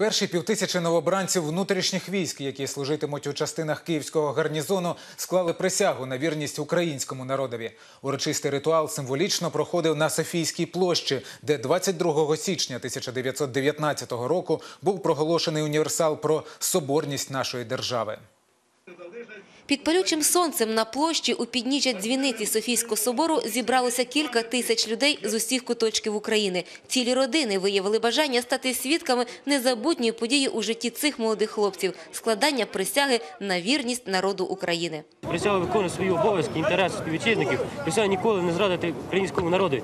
Перші півтисячі новобранців внутрішніх військ, які служитимуть у частинах київського гарнізону, склали присягу на вірність українському народові. Урочистий ритуал символічно проходив на Софійській площі, де 22 січня 1919 року був проголошений універсал про соборність нашої держави. Під палючим сонцем на площі у підніжжя дзвіниці Софійського собору зібралося кілька тисяч людей з усіх куточків України. Цілі родини виявили бажання стати свідками незабутньої події у житті цих молодих хлопців – складання присяги на вірність народу України. Присягу виконує свої обов'язки, інтереси співвітчизників. Присягу ніколи не зрадити українському народу.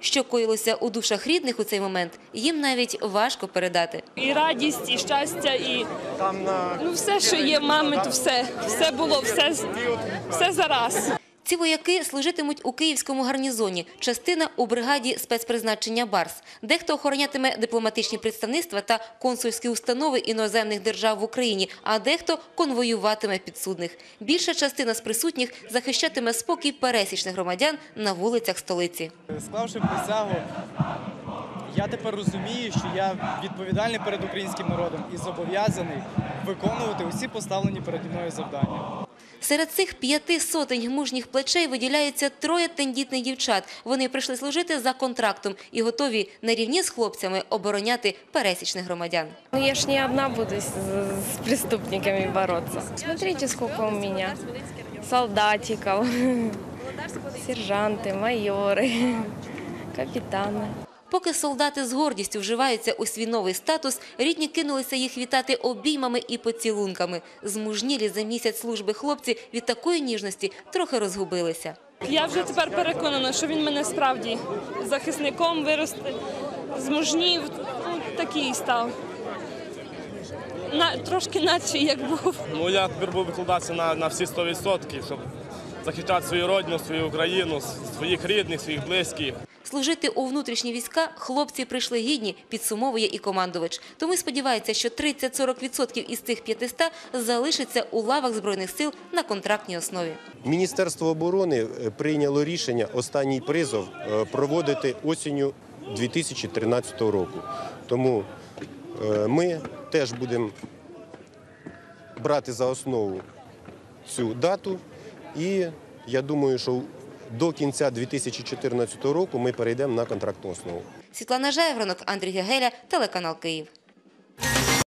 Що коїлося у душах рідних у цей момент, їм навіть важко передати. і радість, і щастя, і ну, все, що є мами, то все, все було, все, все зараз. Ці вояки служитимуть у київському гарнізоні, частина у бригаді спецпризначення «Барс». Дехто охоронятиме дипломатичні представництва та консульські установи іноземних держав в Україні, а дехто конвоюватиме підсудних. Більша частина з присутніх захищатиме спокій пересічних громадян на вулицях столиці. Склавши присягу, я тепер розумію, що я відповідальний перед українським народом і зобов'язаний виконувати усі поставлені переді мною завдання. Серед цих п'яти сотень мужніх плечей виділяються троє тендітних дівчат. Вони прийшли служити за контрактом і готові на рівні з хлопцями обороняти пересічних громадян. Ну, Я ж не одна буду с, с преступниками бороться. Смотрите, сколько у меня солдатиков, сержанты, майоры, капитаны. Поки солдати з гордістю вживаються у свій новий статус, рідні кинулися їх вітати обіймами і поцілунками. Змужнілі за місяць служби хлопці від такої ніжності трохи розгубилися. Я вже тепер переконана, що він мене справді захисником виросте, змужнів, ну, такий став. На, трошки наче як був. Ну я тепер буду викладатися на, на всі 100%, щоб захищати свою родину, свою Україну, своїх рідних, своїх близьких. Служити у внутрішні війська хлопці прийшли гідні, підсумовує і командувач. Тому сподівається, що 30-40% із цих 500 залишиться у лавах Збройних сил на контрактній основі. Міністерство оборони е, прийняло рішення останній призов е, проводити осінню 2013 року. Тому е, ми теж будемо брати за основу цю дату, і я думаю, що до кінця 2014 року ми перейдемо на контрактну основу. Світлана Жевронок, Андрій Гегеля, телеканал Київ.